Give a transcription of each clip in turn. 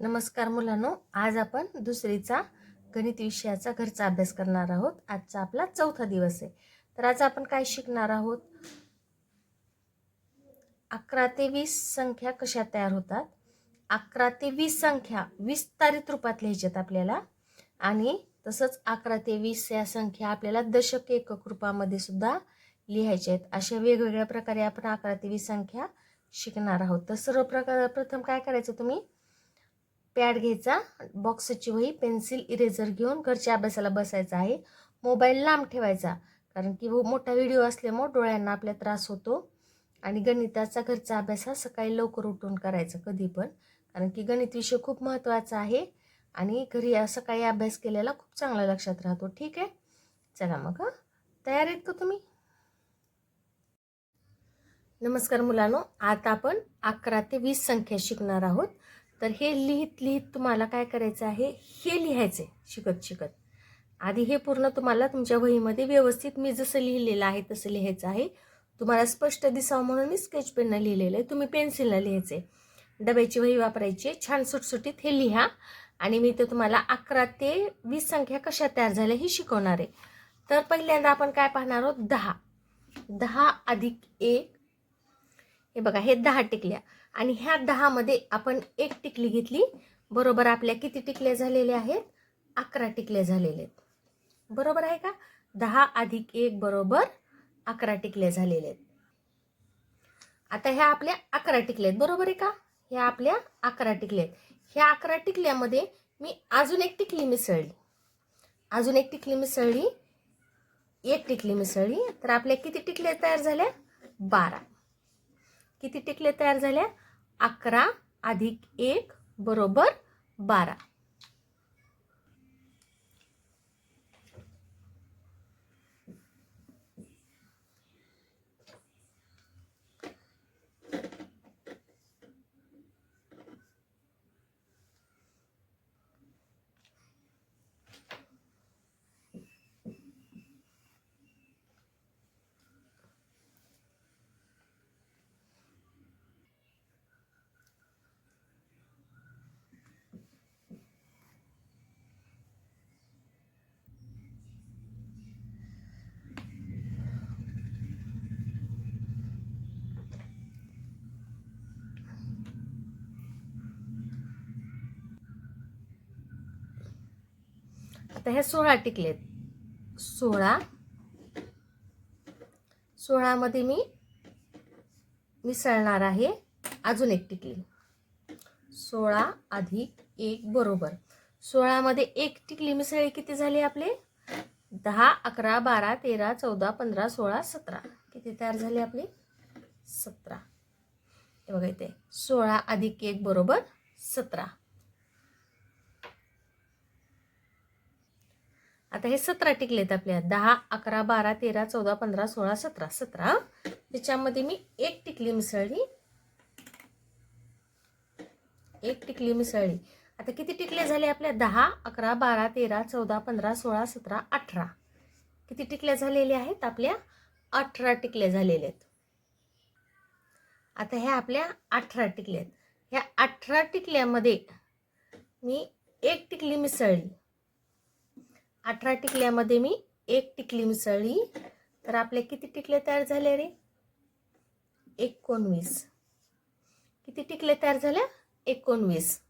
नमस्कार मुलांनो आज आपण दुसरीचा गणित विषयाचा घरचा अभ्यास करणार आहोत. आजचा आपला चौथा दिवस आहे. तर आज आपण काय शिकणार आहोत? अकरा ते वीस संख्या कशा तयार होतात? अकरा ते वीस संख्या विस्तारित रूपात लिहायच्यात आपल्याला. आणि तसंच अकरा ते वीस या संख्या आपल्याला दशक एकक रूपामध्ये सुद्धा लिहायच्या आहेत अशा वेगवेगळ्या प्रकारे आपण अकरा ते वीस संख्या शिकणार आहोत. तर सर्व प्रकार प्रथम काय करायचं तुम्ही? पॅड घ्यायचा बॉक्सची वही पेन्सिल इरेझर घेऊन घरच्या अभ्यासाला बसायचा आहे. मोबाईल लांब ठेवायचा कारण की मोठा व्हिडिओ असल्यामुळे डोळ्यांना आपल्या त्रास होतो. आणि गणिताचा घरचा अभ्यास हा सकाळी लवकर उठून करायचा कधी पण कारण की गणित विषय खूप महत्त्वाचा आहे. आणि घरी सकाळी अभ्यास केलेला खूप चांगला लक्षात राहतो ठीक आहे? चला मग हां. तयार आहेत का तुम्ही? नमस्कार मुलांनो आता आपण अकरा ते वीस संख्या शिकणार आहोत. तर हे लिहित लिहित तुम्हाला काय करायचं आहे? हे लिहायचं आहे शिकत शिकत. आधी हे पूर्ण तुम्हाला तुमच्या वहीमध्ये व्यवस्थित मी जसं लिहिलेलं आहे तसं लिहायचं आहे. तुम्हाला स्पष्ट दिसावं म्हणून मी स्केच पेननं लिहिलेलं आहे. तुम्ही पेन्सिलनं लिहायचे डब्याची वही वापरायची छान सुटसुटीत हे लिहा. आणि मी ते तुम्हाला अकरा ते वीस संख्या कशा तयार झाल्या हे शिकवणार आहे. तर पहिल्यांदा आपण काय पाहणार आहोत? दहा. दहा अधिक एक. हे बघा हे दहा टिकल्या. आणि ह्या दहामध्ये आपण एक टिकली घेतली. बरोबर आपल्या किती टिकल्या झालेल्या आहेत? अकरा टिकल्या झालेल्या आहेत. बरोबर आहे का? दहा अधिक एक बरोबर अकरा टिकल्या झालेल्या आहेत. आता ह्या आपल्या अकरा टिकल्या आहेत. बरोबर आहे का? ह्या आपल्या अकरा टिकल्या आहेत. ह्या अकरा टिकल्यामध्ये मी अजून एक टिकली मिसळली. अजून एक टिकली मिसळली. एक टिकली मिसळली. तर आपल्या किती टिकल्या तयार झाल्या? बारा. किती टिकले तयार झाल्या? अकरा अधिक एक बरोबर बारा. आता ह्या सोळा टिकलेत. सोळा. सोळामध्ये मी मिसळणार आहे. अजून एक टिकली. सोळा अधिक एक बरोबर. सोळामध्ये एक टिकली मिसळी किती झाली आपले? दहा अकरा बारा तेरा चौदा पंधरा सोळा सतरा. किती तयार झाले आपले? सतरा. हे बघा इथे. सोळा अधिक एक बरोबर सतरा. आता हे सतरा टिकलेत आपल्या. दहा अकरा बारा तेरा चौदा पंधरा सोळा सतरा. सतरा. त्याच्यामध्ये मी एक टिकली मिसळली. एक टिकली मिसळली. आता किती टिकले झाले आपल्या? दहा अकरा बारा तेरा चौदा पंधरा सोळा सतरा अठरा. किती टिकल्या झालेल्या आहेत आपल्या? अठरा टिकल्या झालेल्या आहेत. आता ह्या आपल्या अठरा टिकल्या आहेत. ह्या अठरा टिकल्यामध्ये मी एक टिकली मिसळली. अठरा टिकल्यामध्ये मी एक टिकली मिसळली. तर आपले किती टिकले तयार झाले रे? एकोणवीस. किती टिकले तयार झाल्या एकोणवीस.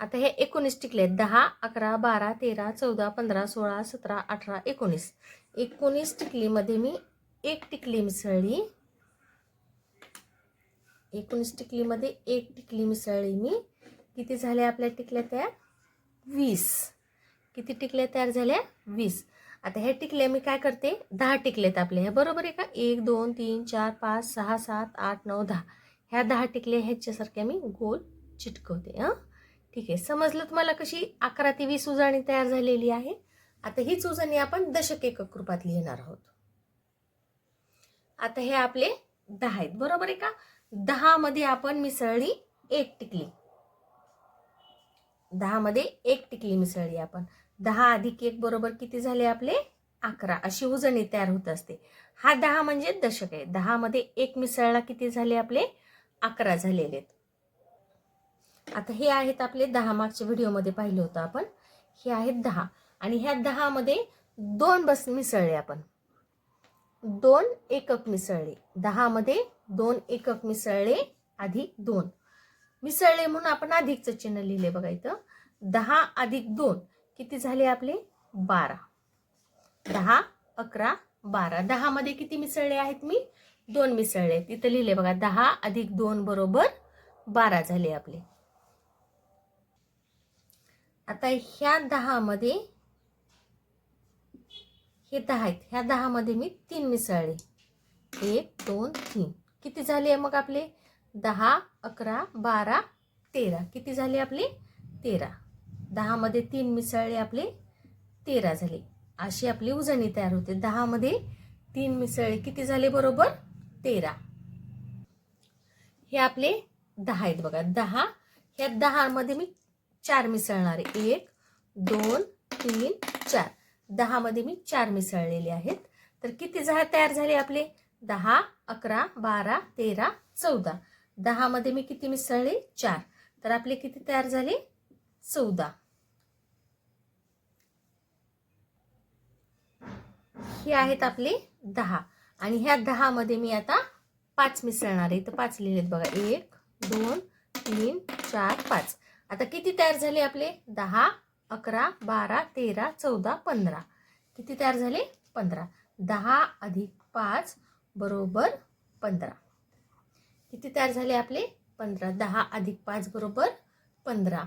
आता हे एकोणीस टिकले दहा अकरा बारा तेरा चौदा पंधरा सोळा सतरा अठरा एकोणीस. एकोणीस टिकलीमध्ये मी एक टिकली मिसळली. एकोणीस टिकलीमध्ये एक टिकली मिसळली मी. किती झाल्या आपल्या टिकल्या तयार? वीस. किती टिकल्या तयार झाल्या वीस. आता हे टिकले मी काय करते? दहा टिकलेत आपले. हे बरोबर आहे का? एक दोन तीन चार पाच सहा सात आठ नऊ दहा. ह्या दहा टिकले ह्याच्यासारख्या मी गोल चिटकवते हां? ठीक आहे. समजलं तुम्हाला कशी अकरा ते वीस उजळणी तयार झालेली आहे? आता हीच उजळणी आपण दशक एकक रूपात लिहिणार आहोत. आता हे आपले दहा आहेत. बरोबर आहे का? दहामध्ये आपण मिसळली एक टिकली. दहामध्ये एक टिकली मिसळली आपण. दहा अधिक एक बरोबर किती झाले आपले? अकरा. अशी उजणी तयार होत असते. हा दहा म्हणजे दशक आहे. दहामध्ये एक मिसळला किती झाले आपले? अकरा झालेले आहेत. आता हे आहेत आपले दहा. मागच्या व्हिडिओमध्ये पाहिलं होतं आपण. हे आहेत दहा. आणि ह्या दहामध्ये दोन बस मिसळले आपण. दोन एकक मिसळले. दहामध्ये दोन एकक मिसळले आधी दोन. मिसळले म्हणून आपण अधिकचं चिन्ह लिहिले बघा इथं. दहा अधिक दोन किती झाले आपले? बारा. दहा अकरा बारा. दहामध्ये किती मिसळले आहेत मी? दोन मिसळले तिथं लिहिले बघा दहा अधिक दोन बरोबर बारा झाले आपले. आता ह्या दहामध्ये हे दहा आहेत. ह्या दहामध्ये मी तीन मिसळले. एक दोन तीन. किती झाले मग आपले? दहा अकरा बारा तेरा. किती झाले आपले? तेरा. दहामध्ये तीन मिसळले आपले तेरा झाले. अशी आपली उजणी तयार होते. दहामध्ये तीन मिसळले. किती झाले बरोबर? तेरा. हे आपले दहा आहेत बघा. दहा. ह्या दहामध्ये मी चार मिसळणार आहे. एक दोन तीन चार. दहामध्ये मी चार मिसळलेले आहेत. तर किती झा तयार झाले आपले? दहा अकरा बारा तेरा चौदा. दहामध्ये मी किती मिसळले? चार. तर आपले किती तयार झाले? चौदा. हे आहेत आपले दहा. आणि ह्या दहामध्ये मी आता पाच मिसळणार आहे. तर पाच लिहिलेत बघा. एक दोन तीन चार पाच. आता किती तयार झाले आपले? दहा अकरा बारा तेरा चौदा पंधरा. किती तयार झाले? पंधरा. दहा अधिक पाच बरोबर पंधरा. किती तयार झाले आपले? पंधरा. दहा अधिक पाच बरोबर पंधरा.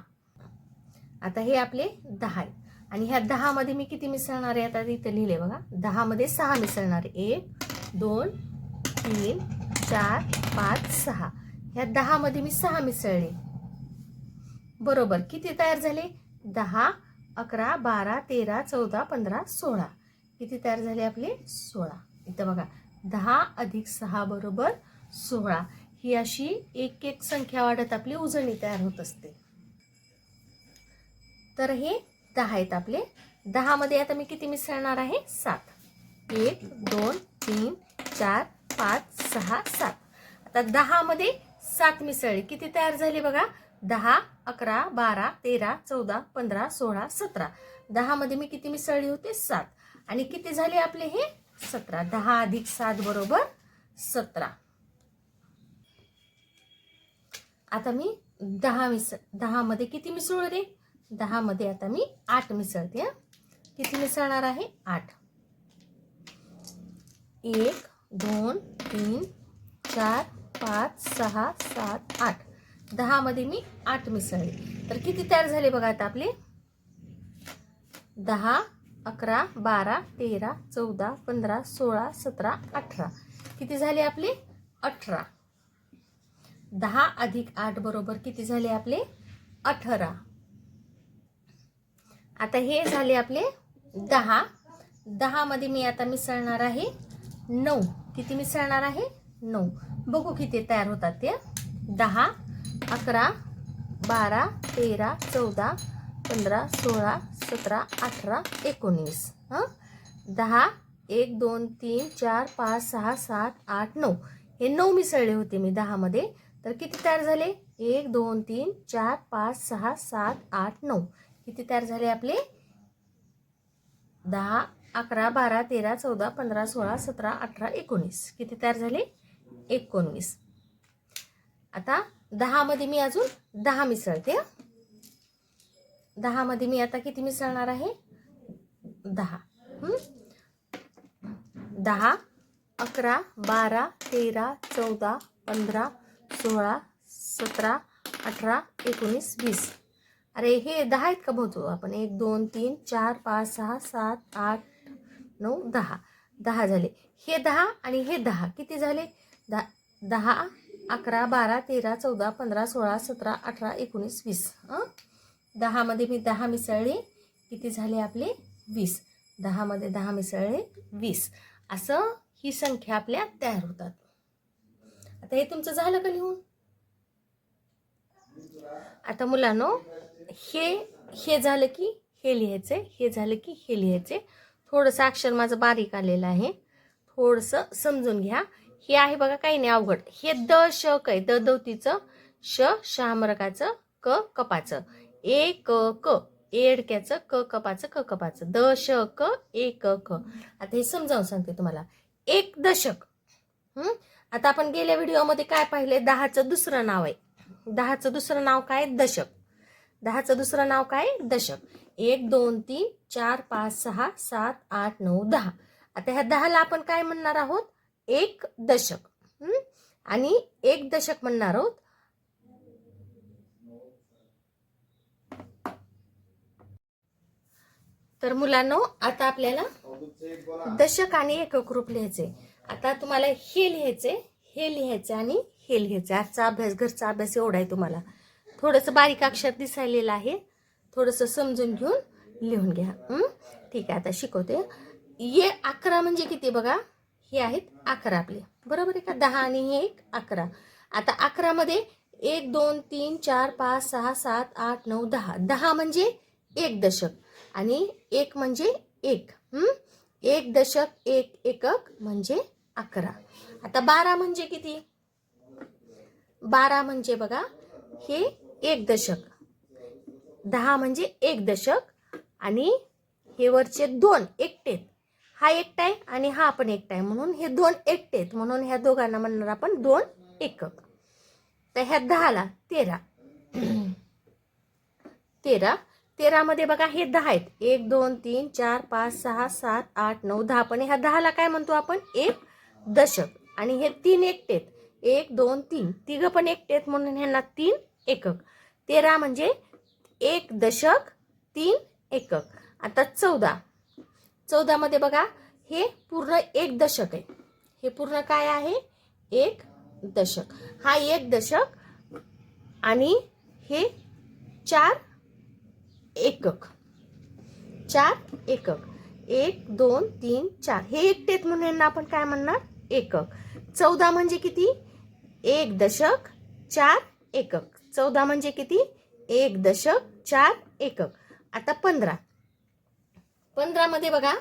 आता हे आपले दहा आहे आणि ह्या दहामध्ये मी किती मिसळणार आहे? आता इथं लिहिले बघा. दहामध्ये सहा मिसळणार एक दोन तीन चार पाच सहा. ह्या दहामध्ये मी सहा मिसळले. बरोबर. किती तयार झाले? दहा अकरा बारा तेरा चौदा पंधरा सोळा. किती तयार झाले आपले? सोळा. इथं बघा. दहा अधिक सहा बरोबर सोळा. ही अशी एक एक संख्या वाढत आपली उजळणी तयार होत असते. तर हे दहा आहेत आपले. दहामध्ये आता मी किती मिसळणार आहे? सात. एक दोन तीन चार पाच सहा सात. आता दहामध्ये सात मिसळले किती तयार झाले बघा? दहा अकरा बारा तेरा चौदा पंधरा सोळा सतरा. दहामध्ये मी किती मिसळली होते? सात. आणि किती झाले आपले हे? सतरा. दहा अधिक सात बरोबर सतरा. आता मी दहा मिसळ दहामध्ये किती मिसळू रे? दहामध्ये आता मी आठ मिसळते हं. किती मिसळणार आहे? आठ. एक दोन तीन चार पाच सहा सात आठ. दहामध्ये मी आठ मिसळले. तर किती तयार झाले बघा आता आपले? दहा अकरा बारा तेरा चौदा पंधरा सोळा सतरा अठरा. किती झाले आपले? अठरा. दहा अधिक आठ बरोबर किती झाले आपले? अठरा. आता हे झाले आपले दहा. दहामध्ये मी आता मिसळणार आहे नऊ. किती मिसळणार आहे? नऊ. बघू किती तयार होतात ते. दहा अकरा बारा तेरा चौदा पंधरा सोळा सतरा अठरा एकोणीस. हां? दहा एक दोन तीन चार पाच सहा सात आठ नऊ. हे नऊ मिसळले होते मी दहामध्ये. तर किती तयार झाले? एक दोन तीन चार पाच सहा सात आठ नऊ. किती तयार झाले आपले? दहा अकरा बारा तेरा चौदा पंधरा सोळा सतरा अठरा एकोणीस. किती तयार झाले? एकोणवीस आता दहामध्ये मी अजून दहा मिसळते दहामध्ये मी आता किती मिसळणार आहे? दहा. दहा अकरा बारा तेरा चौदा पंधरा सोळा सतरा अठरा एकोणीस वीस. अरे हे दहा आहेत का बहुतो आपण एक दोन तीन चार पाच सहा सात आठ नऊ दहा. दहा झाले. हे दहा आणि हे दहा. किती झाले? दहा दहा अकरा बारा तेरा चौदा पंधरा सोळा सतरा अठरा एकोणीस वीस. हां? दहामध्ये मी दहा मिसळले. किती झाले आपले? वीस. दहामध्ये दहा मिसळले वीस. असं ही संख्या आपल्या तयार होतात. आता हे तुमचं झालं का लिहून? आता मुलांनो हे हे झालं की हे लिहायचं हे झालं की हे लिहायचे थोडंसं अक्षर माझं बारीक आलेलं आहे. थोडंसं समजून घ्या. हे आहे बघा काही नाही अवघड. हे द श काय द दौतीचं श शामरकाचं क कपाचं. ए क क. एडक्याचं क कपाचं क कपाचं. द एक क आता हे समजावून सांगते तुम्हाला. एक दशक. हम्म आता आपण गेल्या व्हिडिओमध्ये काय पाहिले दहाचं दुसरं नाव आहे. दहाचं दुसरं नाव काय? दशक. दहाचं दुसरं नाव काय? दशक. एक दोन तीन चार पाच सहा सात आठ नऊ दहा. आता ह्या दहाला आपण काय म्हणणार आहोत? एक दशक. आणि एक दशक म्हणणार आहोत? तर मुलांनो आता आपल्याला दशक आणि एकक रूप लिहायचे आता तुम्हाला हे लिहायचे हे लिहायचे आणि हे लिहायचे आजचा अभ्यास घरचा अभ्यास एवढा आहे तुम्हाला. थोडंसं बारीक अक्षर दिसायलेलं आहे. थोडंसं समजून घेऊन लिहून घ्या. ठीक आहे आता शिकवते. ये अकरा म्हणजे किती बघा? हे आहेत अकरा आपले. बरोबर आहे का? दहा आणि हे एक अकरा. आता अकरामध्ये एक दोन तीन चार पाच सहा सात आठ नऊ दहा. दहा म्हणजे एक दशक आणि एक म्हणजे एक. हं? एक दशक एक एकक म्हणजे अकरा. आता बारा म्हणजे किती? बारा म्हणजे बघा हे एक दशक. दहा म्हणजे एक दशक आणि हे वरचे दोन एकटेत. हा एकटा आहे आणि हा पण एकटा आहे. म्हणून हे दोन एकटेत. म्हणून ह्या दोघांना म्हणणार आपण दोन एकक. तर ह्या दहाला तेरा. तेरा. तेरामध्ये बघा हे दहा आहेत. एक दोन तीन चार पाच सहा सात आठ नऊ दहा. पण ह्या दहाला काय म्हणतो आपण? एक दशक. आणि हे तीन एकटेत. एक दोन तीन. तिघं पण एकटेत म्हणून ह्यांना तीन एकक. तेरा म्हणजे एक दशक तीन एकक. आता चौदा. चौदामध्ये बघा हे पूर्ण एक दशक आहे. हे पूर्ण काय आहे? एक दशक. हा एक दशक आणि हे चार एकक. चार एकक. एक दोन तीन चार. हे एकटेत म्हणून यांना आपण काय म्हणणार? एकक. चौदा म्हणजे किती? एक दशक चार एकक. चौदा म्हणजे किती? एक दशक चार एकक. आता पंधरा. पंधरामध्ये बघा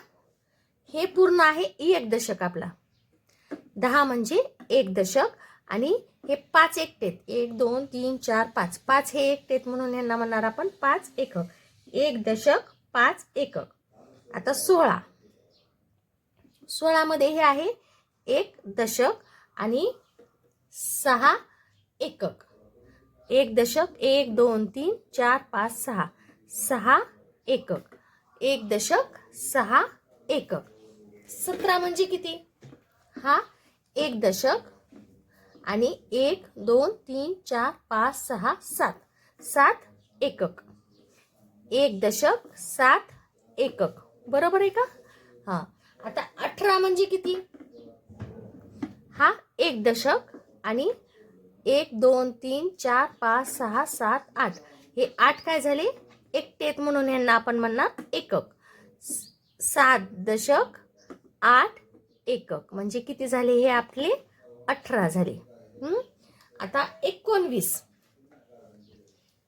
हे पूर्ण आहे एक दशक आपला. दहा म्हणजे एक दशक आणि हे पाच एकटेत. एक दोन तीन चार पाच. पाच हे एकटेत म्हणून यांना म्हणणार आपण पाच एकक. एक दशक पाच एकक. आता सोळा. सोळामध्ये हे आहे एक दशक आणि सहा एकक. एक दशक एक दोन तीन चार पाच सहा. सहा एकक. एक दशक सहा एकक. सतरा म्हणजे किती? हा एक दशक आणि एक दोन तीन चार पाच सहा सात. सात एकक. एक दशक सात एकक. बरोबर आहे का? हा. आता अठरा म्हणजे किती? हा एक दशक आणि एक दोन तीन चार पाच सहा सात आठ. हे आठ काय झाले? एकटेत म्हणून यांना आपण म्हणणार एकक. सात दशक आठ एकक. म्हणजे किती झाले हे आपले? अठरा झाले. आता एकोणवीस.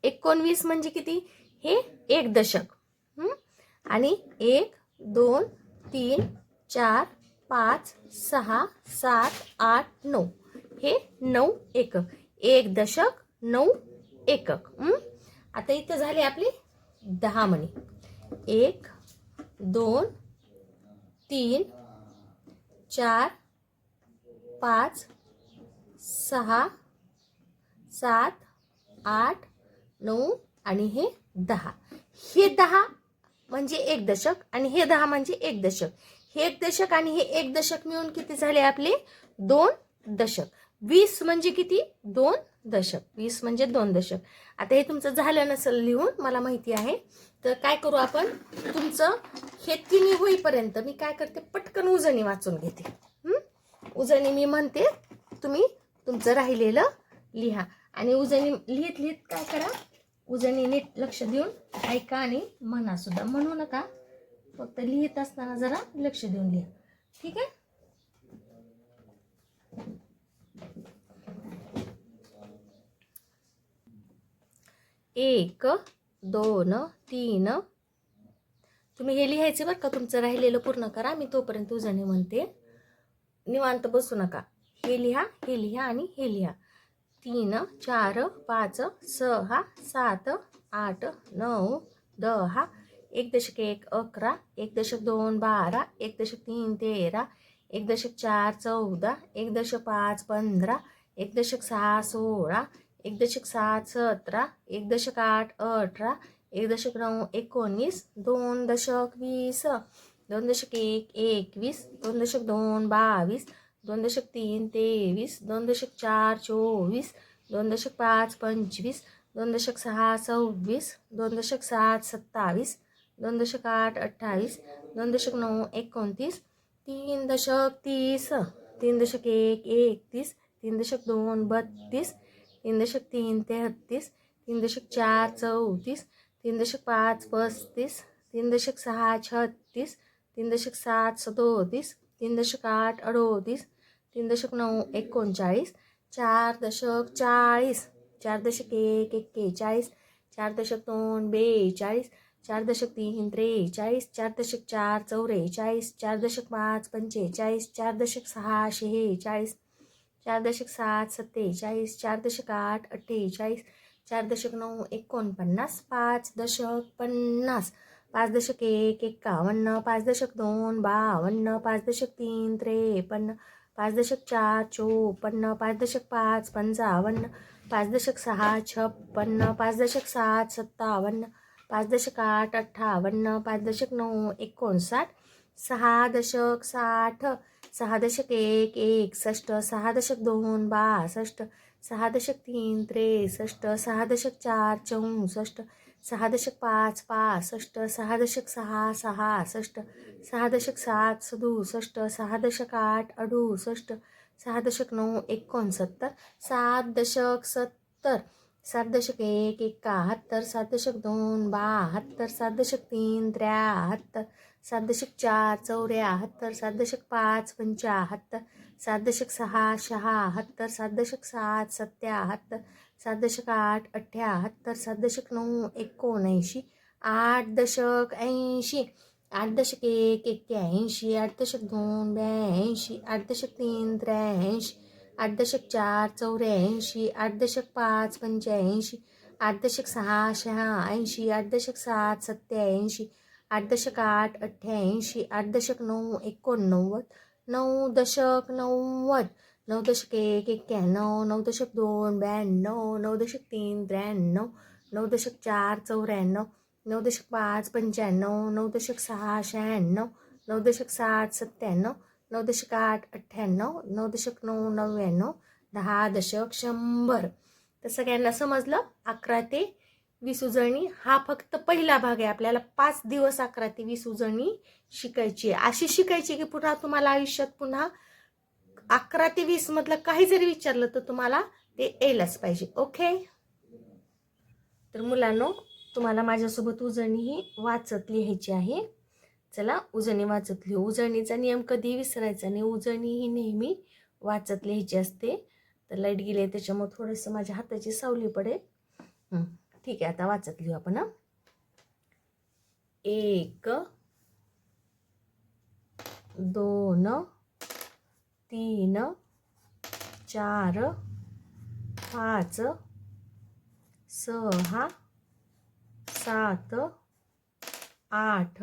एकोणवीस म्हणजे किती? हे एक दशक. आणि एक दोन तीन चार पाच सहा सात आठ नऊ. हे नऊ एकक. एक दशक नऊ एकक. आता इथं झाले आपले दहा म्हणे. एक दोन तीन चार पाच सहा सात आठ नऊ आणि हे दहा. हे दहा म्हणजे एक दशक आणि हे दहा म्हणजे एक दशक. हे एक दशक आणि हे एक दशक मिळून किती झाले आपले? दोन दशक. वीस म्हणजे किती? दोन दशक. वीस म्हणजे दोन दशक. आता हे तुमचं झालं नसेल लिहून मला माहिती आहे. तर काय करू आपण? तुमचं हे तिन्ही होईपर्यंत मी काय करते? पटकन उजणी वाचून घेते. हं? उजणी मी म्हणते तुम्ही तुमचं राहिलेलं लिहा. आणि उजणी लिहित लिहित काय करा? उजणी नीट लक्ष देऊन ऐका आणि म्हणा सुद्धा. म्हणू नका. फक्त लिहित असताना जरा लक्ष देऊन लिहा. ठीक आहे? एक दोन तीन. तुम्ही हे लिहायचे बरं का? तुमचं राहिलेलं पूर्ण करा. मी तोपर्यंत उजाने म्हणते. निवांत बसू नका. हे लिहा हे लिहा आणि हे लिहा. तीन चार पाच सहा सात आठ नऊ दहा एक दशक एक अकरा एक दशक दोन बारा एक दशक तीन तेरा एक दशक चार चौदा एक दशक पाच पंधरा एक दशक सहा सोळा एक दशक सात सतरा एक दशक आठ अठरा एक दशक नऊ एकोणीस दोन दशक वीस दोन दशक एक एकवीस दोन दशक दोन बावीस दोन दशक तीन तेवीस दोन दशक चार चोवीस दोन दशक पाच पंचवीस दोन दशक सहा सव्वीस दोन दशक सात सत्तावीस दोन दशक आठ अठ्ठावीस दोन दशक नऊ एकोणतीस तीन दशक तीस तीन दशक एक एकतीस तीन दशक दोन बत्तीस तीन दशक तीन तेहत्तीस तीन दशक चार चौतीस तीन दशक पाच पस्तीस तीन दशक सहा छत्तीस तीन दशक सात सदोतीस तीन दशक आठ अडोतीस तीन दशक नऊ एकोणचाळीस चार दशक चाळीस चार दशक एक एक्केचाळीस चार दशक दोन बेचाळीस चार दशक तीन त्रेचाळीस चार दशक चार चौवेचाळीस चार दशक पाच पंचेचाळीस चार दशक सहा शेहेचाळीस चार दशक सात सत्तेचाळीस चार दशक आठ अठ्ठेचाळीस चार दशक नऊ एकोणपन्नास पाच दशक पन्नास पाच दशक एक एक्कावन्न पाच दशक दोन बावन्न पाच दशक तीन त्रेपन्न पाच दशक चार चोपन्न पाच दशक पाच पंचावन्न पाच दशक सहा छप्पन्न पाच दशक सात सत्तावन्न पाच दशक आठ अठ्ठावन्न पाच दशक नऊ एकोणसाठ सहा दशक साठ सहा दशक एक एकसष्ट सहा दशक दोन बासष्ट सहा दशक तीन त्रेसष्ट सहा दशक चार चौसष्ट सहा दशक पाच पासष्ट सहा दशक सहा सहासष्ट सहा दशक सात सदुसष्ट सहा दशक आठ अडुसष्ट सहा दशक नऊ एकोणसत्तर सात दशक सत्तर सात दशक एक एकाहत्तर सात दशक दोन बहात्तर सात दशक तीन त्र्याहत्तर सात दशक चार चौऱ्याहत्तर सात दशक पाच पंचाहत्तर सात दशक सहा शहाहत्तर सात दशक सात सत्याहत्तर सात दशक आठ अठ्ठ्याहत्तर सात दशक नऊ एकोणऐंशी आठ दशक ऐंशी आठ दशक एक एक्क्याऐंशी आठ दशक दोन ब्याऐंशी आठ दशक तीन त्र्याऐंशी आठ दशक चार चौऱ्याऐंशी आठ दशक पाच पंच्याऐंशी आठ दशक सहा शहाऐंशी आठ दशक सात सत्याऐंशी आठ दशक आठ अठ्ठ्याऐंशी आठ दशक नऊ एकोणनव्वद नऊ दशक नव्वद नऊ दशक एक एक्क्याण्णव नऊ दशक दोन ब्याण्णव नऊ दशक तीन त्र्याण्णव नऊ दशक चार चौऱ्याण्णव नऊ दशक पाच पंच्याण्णव नऊ दशक सहा शहाण्णव नऊ दशक सात सत्त्याण्णव नऊ दशक आठ अठ्ठ्याण्णव नऊ दशक नऊ नव्याण्णव दहा दशक शंभर. तर सगळ्यांना समजलं? अकरा ते वीस उजळणी हा फक्त पहिला भाग आहे. आपल्याला पाच दिवस अकरा ते वीस उजळणी शिकायची आहे. अशी शिकायची की पुन्हा तुम्हाला आयुष्यात पुन्हा अकरा ते वीस मधलं काही जरी विचारलं तर तुम्हाला ते यायलाच पाहिजे. ओके? तर मुलांनो तुम्हाला माझ्यासोबत उजळणी ही वाचत लिहायची आहे. चला उजळणी वाचत लिहू. उजळणीचा नियम कधी विसरायचा नाही. उजळणी ही नेहमी वाचत लिहायची असते. तर लाइट गेली आहे त्याच्यामुळे थोडंसं माझ्या हाताची सावली पडेल. ठीक आहे आता वाचत लिहू आपण एक दोन तीन चार पाच सहा सात आठ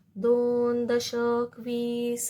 दोन दशक वीस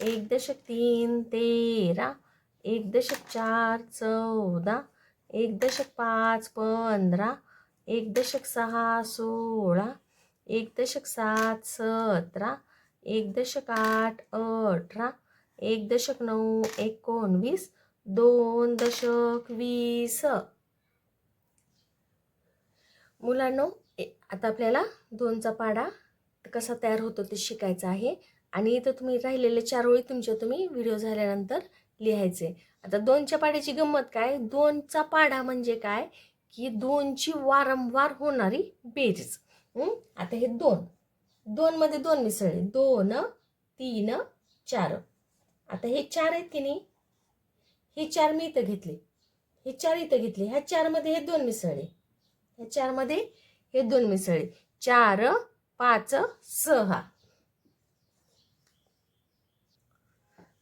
एक दशक तीन तेरा एक दशक चार चौदा एक दशक पाच पंधरा एक दशक सहा सोळा एक दशक सात सतरा एक दशक आठ अठरा एक दशक नऊ एकोणवीस दोन दशक वीस. मुलांनो ए- आता आपल्याला दोनचा पाडा कसा तयार होतो ते शिकायचं आहे. आणि इथं तुम्ही राहिलेले चार ओळी तुमच्या तुम्ही व्हिडिओ झाल्यानंतर लिहायचे. आता दोनच्या पाड्याची गंमत काय? दोनचा पाढा म्हणजे काय? की दोनची वारंवार होणारी बेरीज. आता हे दोन. दोनमध्ये दोन मिसळले. दोन तीन चार. आता हे चार आहेत की नाही? हे चार मी इथं घेतले. हे चार इथं घेतले. ह्या चारमध्ये हे दोन मिसळले. ह्या चारमध्ये हे दोन मिसळले. चार पाच सहा.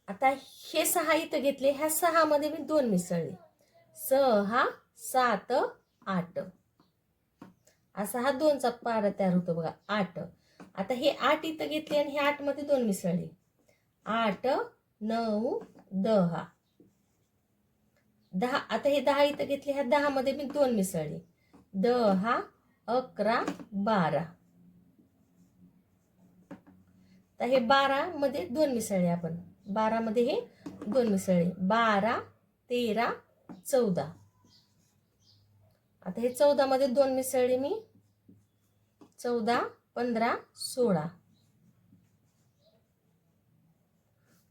आता हे सहा इथं घेतले ह्या सहामध्ये मी दोन मिसळले. सहा सात आठ. असा हा दोनचा पारा तयार होतो बघा आठ. आता हे आठ इथं घेतले आणि हे आठमध्ये दोन मिसळले. आठ नऊ दहा. दहा आता हे दहा इथं घेतले ह्या दहा मध्ये मी दोन मिसळले. दहा अकरा बारा. तर हे बारामध्ये दोन मिसळले आपण. बारामध्ये हे दोन मिसळले बारा तेरा चौदा. आता हे चौदामध्ये दोन मिसळले मी. चौदा पंधरा सोळा.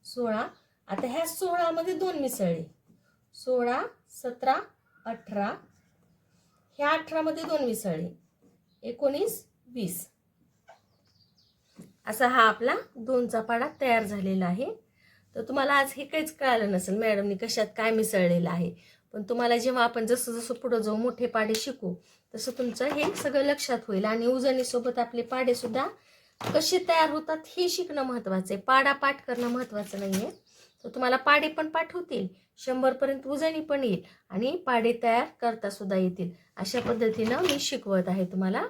सोळा. आता ह्या सोळामध्ये दोन मिसळले सोळा सतरा अठरा. ह्या अठरामध्ये दोन मिसळले एकोणीस वीस. असा हा आपला दोनचा पाडा तयार झालेला आहे. तर तुम्हाला आज हे काहीच कळालं नसेल मॅडमनी कशात काय मिसळलेलं आहे. पण तुम्हाला जेव्हा आपण जसं जसं पुढं जाऊ मोठे पाडे शिकू तसं तुमचं हे सगळं लक्षात होईल. आणि उजणीसोबत आपले पाडेसुद्धा कसे तयार होतात हे शिकणं महत्त्वाचं आहे. पाडा पाठ करणं महत्त्वाचं नाही आहे तर तुम्हाला पाडे पण पाठवतील शंभरपर्यंत उजणी पण येईल आणि पाडे तयार करता सुद्धा येतील. अशा पद्धतीनं मी शिकवत आहे तुम्हाला.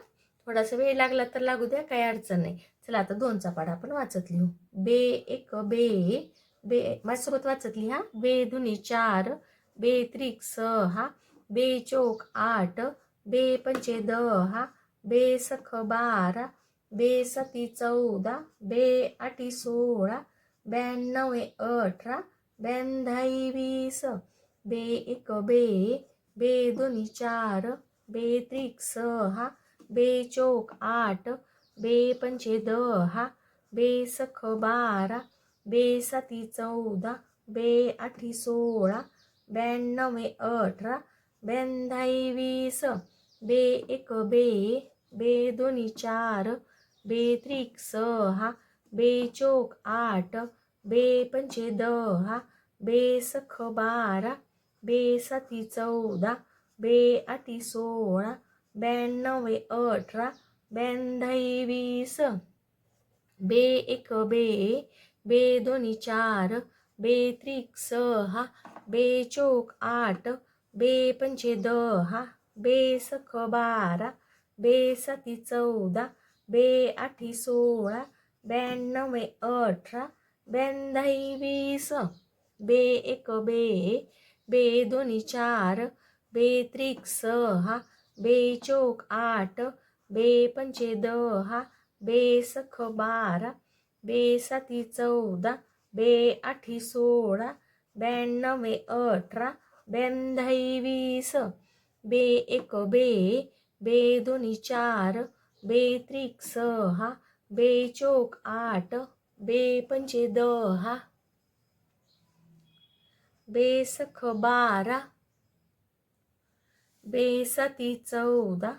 थोडासा वेळ लागला तर लागू द्या काही अडचण नाही. चला आता दोनचा पाडा आपण वाचत लिहू. बे एक बे. बे माझ्यासोबत वाचत लिहा. बे दुनी चार. बे त्रिक सहा बे चोक आठ. बे पंचे दहा बे सख बारा. बे सती चौदा. बे आठी सोळा. ब्याण्णव अठरा. ब्याण्णव वीस. बे एक बे. बे दोन्ही चार. बे त्रिक सहा बे चोक आठ. बे पंचे दहा बे सख बारा. बेसाती चौदा बे आठी सोळा ब्याण्णवे अठरा ब्याण्णवी वीस बे एक बे बे दोन्ही चार बे त्रिक सहा बे चोक आठ बे पंचे दहा बे सख बारा बे साती चौदा बे आठी सोळा ब्याण्णवे अठरा ब्याण्णवी वीस बे एक बे बे दोन्ही चार बे त्रिक सहा बे चोक आठ बे पंचे दहा बे सख बारा बे सती चौदा बे आठी सोळा ब्याण्णवे अठरा ब्याण्णवी वीस बे एक बे बे दोन्ही चार बे त्रिक सहा बे चोक आठ बे पंचे दहा बे सख बारा बे साती चौदा बे आठी सोळा ब्याण्णवे अठरा ब्याण्णवी वीस बे एक बे बे दोन्ही चार बे त्रिक सहा बे चोक आठ बे पंचे दहा बे सख बारा बे सती चौदा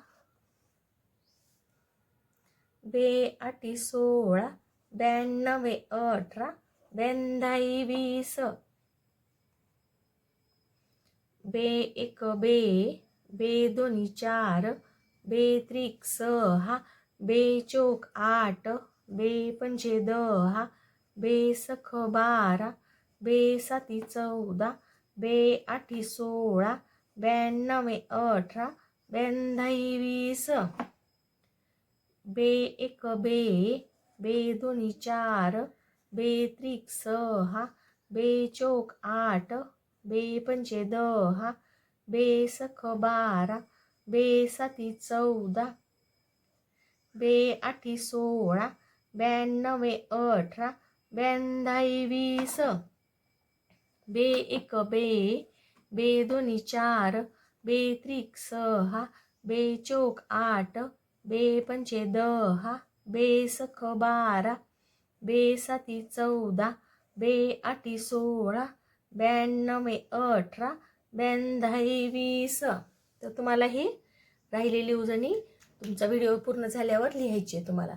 बे आठी सोळा ब्याण्णवे अठरा ब्याण्णवी वीस. बे एक बे बे दोन्ही चार. बे त्रिक सहा. बे चोक आठ. बे पंचे दहा. बे सख बारा. बे साती चौदा. बे आठी सोळा. ब्याण्णवे अठरा. ब्याण्णवी वीस. बे एक बे. बेदुनी चार बे त्रिक सहा बेचोक आठ बेपंचे दहा बे सख बारा बेसाती चौदा बे आठी सोळा ब्याण्णवे अठरा ब्याण्णवी वीस बे एक बे बे दोन्ही चार बे त्रिक सहा बे चोक आठ बे पंचे दहा बे सख बारा बेसाती चौदा बे आठी सोळा ब्याण्णवे अठरा ब्याण्णवी वीस. तर तुम्हाला ही राहिलेली उजणी तुमचा व्हिडिओ पूर्ण झाल्यावर लिहायची आहे तुम्हाला.